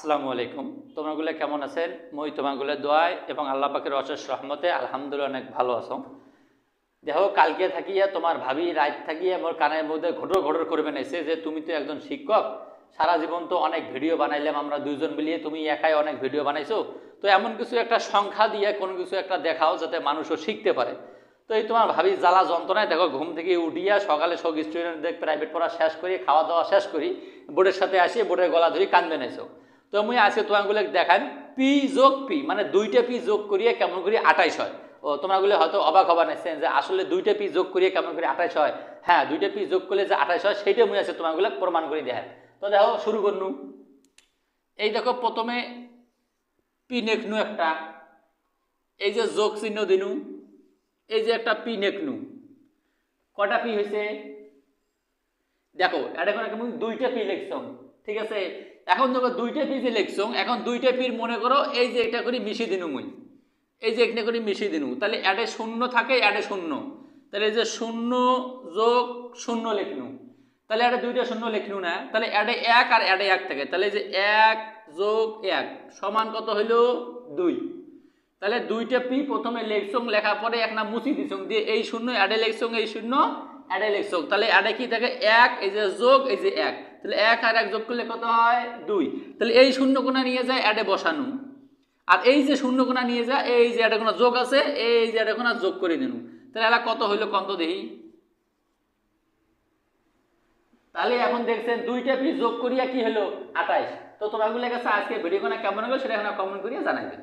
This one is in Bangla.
আসসালামু আলাইকুম। তোমাগুলো কেমন আছেন? মই তোমাগুলো দোয়ায় এবং আল্লাহ পাকের অশেষ রহমতে আলহামদুলিল্লাহ অনেক ভালো আছো। দেখো, কালকে থাকিয়া তোমার ভাবি রাত থাকিয়া মোর কানের মধ্যে ঘটর ঘটর করবে নাইছে যে, তুমি তো একজন শিক্ষক। সারা জীবন তো অনেক ভিডিও বানাইলাম আমরা দুইজন মিলিয়ে। তুমি একাই অনেক ভিডিও বানাইছো। তো এমন কিছু একটা সংখ্যা দিয়ে কোনো কিছু একটা দেখাও যাতে মানুষও শিখতে পারে। তো এই তোমার ভাবি জ্বালা যন্ত্রণায় দেখো, ঘুম থেকে উঠিয়া সকালে সব স্টুডেন্টদের প্রাইভেট পড়া শেষ করি, খাওয়া দাওয়া শেষ করি। বোর্ডের সাথে আসি বোর্ডের গলা ধরি কান্দে নাইছো তো মুই আজকে তোমাগুলো দেখান পি যোগ পি মানে দুইটা পি যোগ করিয়ে কেমন করি আঠাইশ হয়। ও তোমরাগুলো হয়তো অবাক হবা নাইছেন যে আসলে দুইটা পি যোগ করিয়ে কেমন করে আঠাইশ হয়। হ্যাঁ দুইটা পি যোগ করলে যে আঠাইশ হয়, সেইটা মুই আছে তোমাগুলো প্রমাণ করে দেখান তো দেখো, শুরু করনু। এই দেখো, প্রথমে পি নেকনু একটা। এই যে যোগ চিহ্ন দিনু। এই যে একটা পি নেকনু। কটা পি হয়েছে দেখো এটা করে দুইটা পি লিখছম। ঠিক আছে? এখন দেখো দুইটা পি যে লিখছম এখন দুইটা পির মনে করো এই যে এটা করি মিশি দিনু মুই। এই যে এখানে করি মিশি দিনু। তাহলে অ্যাডে শূন্য থাকে অ্যাডে শূন্য। তাহলে এই যে শূন্য যোগ শূন্য লিখনু। তাহলে অ্যাডে দুইটা শূন্য লিখনু না? তাহলে অ্যাডে এক আর অ্যাডে এক থাকে। তাহলে এই যে এক যোগ এক সমান কত হইল? দুই। তাহলে দুইটা পি প্রথমে লেখসং লেখা পরে এক না মুছি দিছং। দিয়ে এই শূন্য অ্যাডে লেখসং এই শূন্য অ্যাডে লেখসং তাহলে অ্যাডে কি থাকে? এক, এই যে যোগ, এই যে এক। তাহলে এক আর এক যোগ করলে কত হয়? দুই। তাহলে এই শূন্য কোনা নিয়ে যায় অ্যাডে বসানো। আর এই যে শূন্য কোনা নিয়ে যায়, এই যে অ্যাডে কোনা যোগ আছে, এই যে অ্যাডে কোনা যোগ করে দিনু তাহলে এলা কত হইল কত দেখি তাহলে এখন দেখছেন দুইটা পি যোগ করিয়া কি হলো আঠাইশ। তো তোমাগুলো কাছে আজকে ভিডিও কোনা কেমন হলো সেটা এখন কমেন্ট করিয়া জানাইবেন।